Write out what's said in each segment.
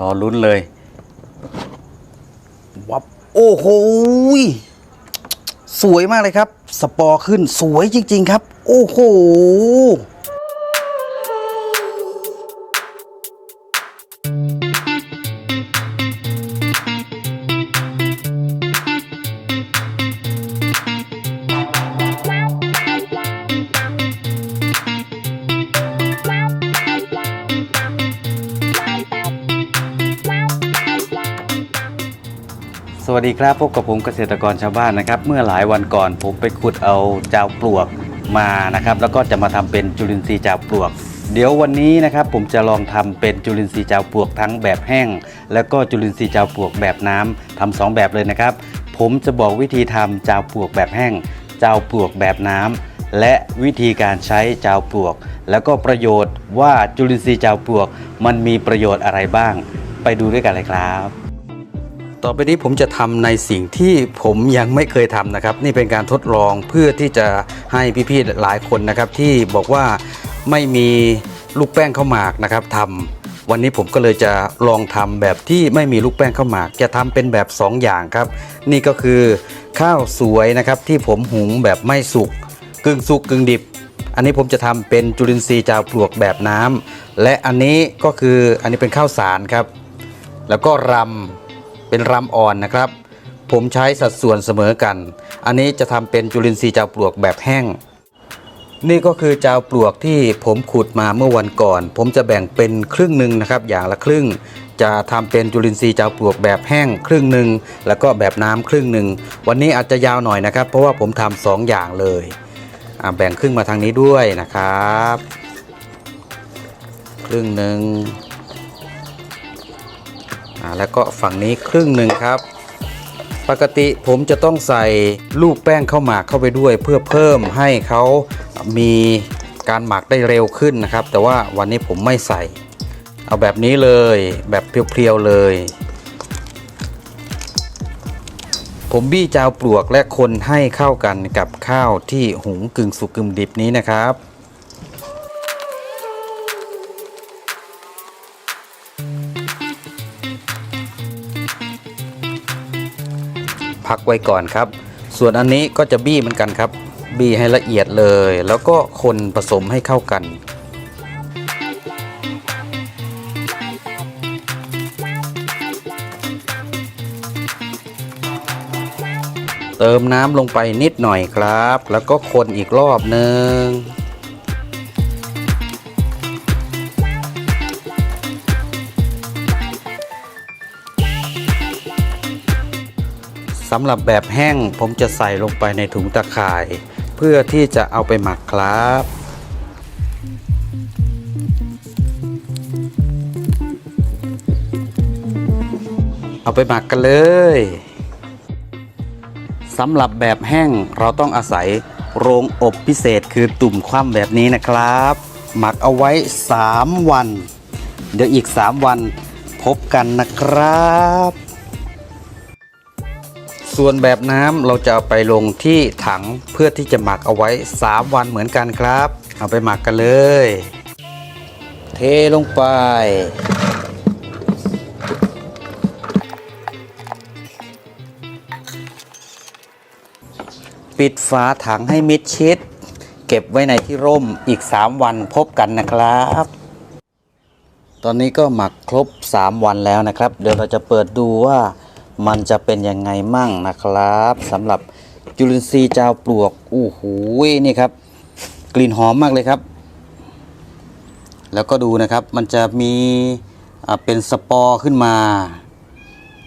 รอลุ้นเลย วับ โอ้โห สวยมากเลยครับ สปอร์ขึ้นสวยจริง ๆ ครับ โอ้โห ดีครับพบกับผมเกษตรกรชาวบ้านนะครับ เมื่อหลายวันก่อนผมไปขุดเอาจาวปลวกมานะครับ แล้วก็จะมาทำเป็นจุลินทรีย์จาวปลวก เดี๋ยววันนี้นะครับผมจะลองทำเป็นจุลินทรีย์จาวปลวกทั้งแบบแห้ง แล้วก็จุลินทรีย์จาวปลวกแบบน้ำทำสองแบบเลยนะครับ ผมจะบอกวิธีทำจาวปลวกแบบแห้งจาวปลวกแบบน้ำและวิธีการใช้จาวปลวก แล้วก็ประโยชน์ว่าจุลินทรีย์จาวปลวก มันมีประโยชน์อะไรบ้าง ไปดูด้วยกันเลยครับ ต่อไปนี้ผมจะทำในสิ่งที่ผมยังไม่เคยทำนะครับ นี่เป็นการทดลองเพื่อที่จะให้พี่ๆหลายคนนะครับ ที่บอกว่าไม่มีลูกแป้งข้าวหมากนะครับทำวันนี้ผมก็เลยจะลองทำแบบที่ไม่มีลูกแป้งข้าวหมาก จะทำเป็นแบบ 2 อย่างครับ นี่ก็คือข้าวสวยนะครับที่ผมหุงแบบไม่สุกกึ่งสุกกึ่งดิบ อันนี้ผมจะทำเป็นจุลินทรีย์จาวปลวกแบบน้ำและอันนี้ก็คืออันนี้เป็นข้าวสารครับ แล้วก็รำ เป็นรำอ่อนนะครับ ผมใช้สัดส่วนเสมอกัน อันนี้จะทำเป็นจุลินทรีย์จาวปลวกแบบแห้ง นี่ก็คือจาวปลวกที่ผมขุดมาเมื่อวันก่อน ผมจะแบ่งเป็นครึ่งหนึ่งนะครับ อย่างละครึ่ง จะทำเป็นจุลินทรีย์จาวปลวกแบบแห้งครึ่งหนึ่งแล้วก็แบบน้ำครึ่งหนึ่งวันนี้อาจจะยาวหน่อยนะครับ เพราะว่าผมทำสองอย่างเลยแบ่งครึ่งมาทางนี้ด้วยนะครับ ครึ่งหนึ่ง อ่าแล้วก็ฝั่งนี้ครึ่งหนึ่งครับ ปกติผมจะต้องใส่ลูกแป้งข้าวหมากเข้าไปด้วย เพื่อเพิ่มให้เขามีการหมักได้เร็วขึ้นนะครับ แต่ว่าวันนี้ผมไม่ใส่ เอาแบบนี้เลยแบบเพียวๆเลย ผมบี้จาวปลวกและคนให้เข้ากันกับข้าวที่หุงกึ่งสุกกึ่งดิบนี้นะครับ พักไว้ก่อนครับ ส่วนอันนี้ก็จะบี้เหมือนกันครับ บี้ให้ละเอียดเลย แล้วก็คนผสมให้เข้ากันเติมน้ำลงไปนิดหน่อยครับ แล้วก็คนอีกรอบหนึ่งำหรับแบบแห้งผมจะใส่ลงไปในถุงตะข่าย เพื่อที่จะเอาไปหมักครับเอาไปหมักกันเลยสำหรับแบบแห้งเราต้องอาศัยโรงอบพิเศษคือตุ่มคว่ำแบบนี้นะครับ หมักเอาไว้ 3 วัน เดี๋ยวอีก 3 วันพบกันนะครับ ส่วนแบบน้ำเราจะเอาไปลงที่ถังเพื่อที่จะหมักเอาไว้ 3 วันเหมือนกันครับ เอาไปหมักกันเลย เทลงไป ปิดฝาถังให้มิดชิด เก็บไว้ในที่ร่มอีก 3 วันพบกันนะครับ ตอนนี้ก็หมักครบ 3 วันแล้วนะครับ เดี๋ยวเราจะเปิดดูว่า มันจะเป็นยังไงมั่งนะครับสำหรับจุลินทรีย์จาวปลวกอู้หูนี่ครับ กลิ่นหอมมากเลยครับ แล้วก็ดูนะครับมันจะมีเป็นสปอร์ขึ้นมา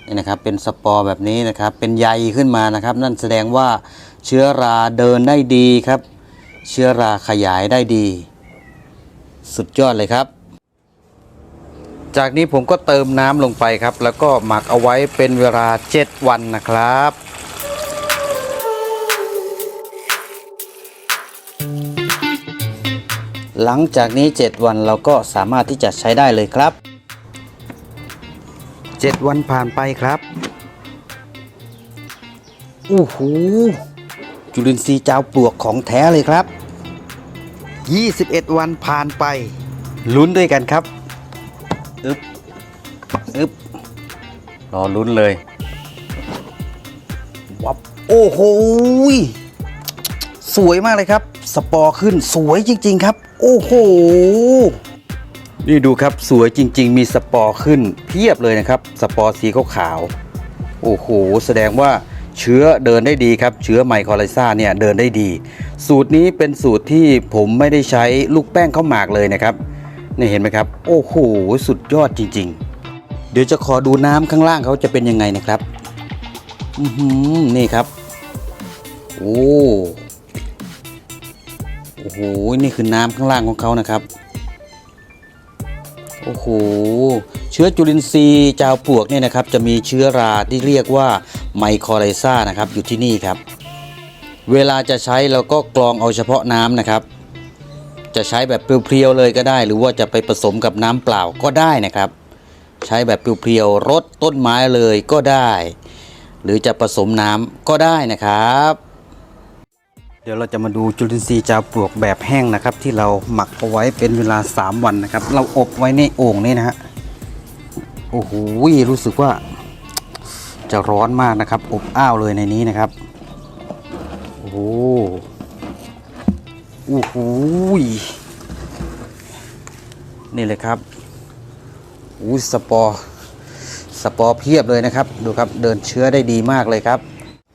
นี่นะครับเป็นสปอร์แบบนี้นะครับ เป็นใยขึ้นมานะครับ นั่นแสดงว่าเชื้อราเดินได้ดีครับ เชื้อราขยายได้ดี สุดยอดเลยครับ จากนี้ผมก็เติมน้ำลงไปครับ แล้วก็หมักเอาไว้เป็นเวลา 7 วันนะครับหลังจากนี้ 7 วันเราก็สามารถที่จะใช้ได้เลยครับ 7 วันผ่านไปครับอู้หูจุลินทรีย์เจ้าปลวกของแท้เลยครับ 21 วันผ่านไปลุ้นด้วยกันครับ อึ๊บอึ๊บรอลุ้นเลยวับโอ้โหสวยมากเลยครับ สปอร์ขึ้นสวยจริง ๆ ครับ โอ้โหนี่ดูครับสวยจริง ๆ มีสปอร์ขึ้นเพียบเลยนะครับ สปอร์สีขาวๆโอ้โห แสดงว่าเชื้อเดินได้ดีครับ เชื้อไมโครไลซ่าเนี่ยเดินได้ดี สูตรนี้เป็นสูตรที่ผมไม่ได้ใช้ลูกแป้งข้าวหมากเลยนะครับ นี่เห็นไหมครับ โอ้โห สุดยอดจริง ๆ เดี๋ยวจะขอดูน้ำข้างล่างเขาจะเป็นยังไงนะครับ อือหือนี่ครับ โอ้โอ้โห นี่คือน้ำข้างล่างของเขานะครับ โอ้โห เชื้อจุลินทรีย์จาวปลวกเนี่ยนะครับ จะมีเชื้อราที่เรียกว่าไมโครไลซ่านะครับ อยู่ที่นี่ครับ เวลาจะใช้เราก็กรองเอาเฉพาะน้ำนะครับ จะใช้แบบเพียวๆเลยก็ได้ หรือว่าจะไปผสมกับน้ำเปล่าก็ได้นะครับ ใช้แบบเพียวๆรดต้นไม้เลยก็ได้ หรือจะผสมน้ำก็ได้นะครับ เดี๋ยวเราจะมาดูจุลินทรีย์จาปลวกแบบแห้งนะครับ ที่เราหมักเอาไว้เป็นเวลา 3 วันนะครับ เราอบไว้ในโอ่งนี่นะฮะโอ้โหรู้สึกว่าจะร้อนมากนะครับ อบอ้าวเลยในนี้นะครับ โอ้ โอ้โหนี่เลยครับอู้สปอร์สปอร์เพียบเลยนะครับ ดูครับเดินเชื้อได้ดีมากเลยครับ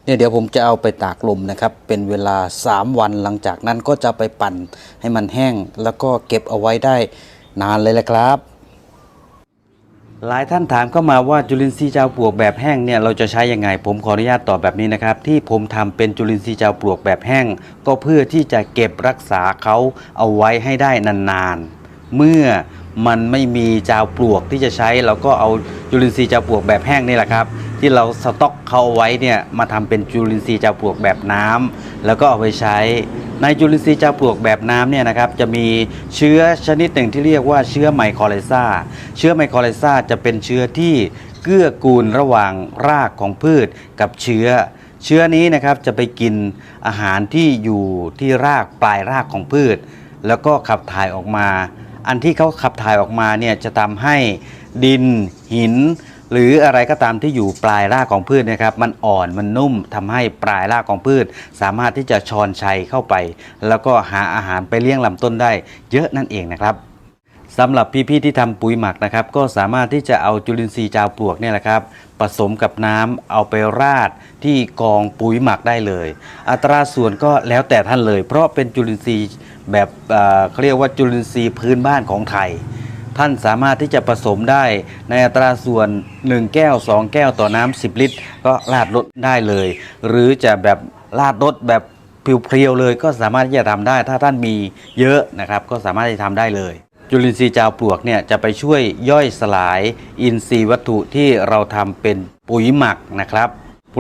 เนี่ยเดี๋ยวผมจะเอาไปตากลมนะครับ เป็นเวลา 3 วันหลังจากนั้นก็จะไปปั่นให้มันแห้ง แล้วก็เก็บเอาไว้ได้นานเลยแหละครับ หลายท่านถามเข้ามาว่าจุลินทรีย์จาวปลวกแบบแห้งเนี่ยเราจะใช้ยังไง ผมขออนุญาตตอบแบบนี้นะครับ ที่ผมทำเป็นจุลินทรีย์จาวปลวกแบบแห้ง ก็เพื่อที่จะเก็บรักษาเขาเอาไว้ให้ได้นานๆ เมื่อมันไม่มีจาวปลวกที่จะใช้ เราก็เอาจุลินทรีย์จาวปลวกแบบแห้งนี่แหละครับ ที่เราสต็อกเขาไว้เนี่ยมาทำเป็นจุลินทรีย์จาปลวกแบบน้ำแล้วก็เอาไปใช้ ในจุลินทรีย์จาปลวกแบบน้ำเนี่ยนะครับจะมีเชื้อชนิดหนึ่งที่เรียกว่าเชื้อไมโครไลซาเชื้อไมโครไลซาจะเป็นเชื้อที่เกื้อกูลระหว่างรากของพืชกับเชื้อ เชื้อนี้นะครับจะไปกินอาหารที่อยู่ที่รากปลายรากของพืช แล้วก็ขับถ่ายออกมา อันที่เขาขับถ่ายออกมาเนี่ยจะทำให้ดินหิน หรืออะไรก็ตามที่อยู่ปลายรากของพืชนะครับ มันอ่อนมันนุ่มทำให้ปลายรากของพืช สามารถที่จะชอนชัยเข้าไป แล้วก็หาอาหารไปเลี้ยงลำต้นได้ เยอะนั่นเองนะครับสำหรับพี่ๆที่ทำปุ๋ยหมักนะครับ ก็สามารถที่จะเอาจุลินทรีย์จาวปลวกเนี่ยแหละครับผสมกับน้ำเอาไปราดที่กองปุ๋ยหมักได้เลย อัตราส่วนก็แล้วแต่ท่านเลย เพราะเป็นจุลินทรีย์แบบเขาเรียกว่าจุลินทรีย์พื้นบ้านของไทย ท่านสามารถที่จะผสมได้ในอัตราส่วน 1 แก้ว 2 แก้วต่อน้ำ10 ลิตร ก็ราดรดได้เลย หรือจะแบบราดรดแบบเพียวๆเลยก็สามารถที่จะทำได้ ถ้าท่านมีเยอะนะครับ ก็สามารถที่จะทำได้เลย จุลินทรีย์จาวปลวกเนี่ยจะไปช่วยย่อยสลาย อินทรีย์วัตถุที่เราทำเป็นปุ๋ยหมักนะครับ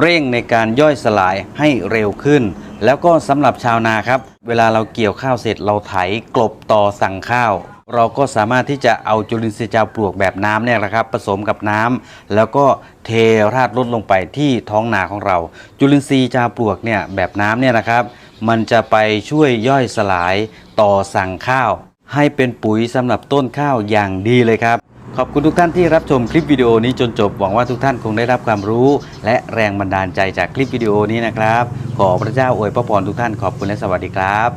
เร่งในการย่อยสลายให้เร็วขึ้น แล้วก็สำหรับชาวนาครับ เวลาเราเกี่ยวข้าวเสร็จเราไถกลบต่อสั่งข้าว เราก็สามารถที่จะเอาจุลินทรีย์จาวปลวกแบบน้ำเนี่ยนะครับผสมกับน้ำแล้วก็เทราดลดลงไปที่ท้องนาของเรา จุลินทรีย์จาวปลวกเนี่ยแบบน้ำเนี่ยนะครับ มันจะไปช่วยย่อยสลายต่อสั่งข้าว ให้เป็นปุ๋ยสำหรับต้นข้าวอย่างดีเลยครับขอบคุณทุกท่านที่รับชมคลิปวิดีโอนี้จนจบ หวังว่าทุกท่านคงได้รับความรู้ และแรงบันดาลใจจากคลิปวิดีโอนี้นะครับ ขอพระเจ้าอวยพระพรทุกท่านขอบคุณและสวัสดีครับ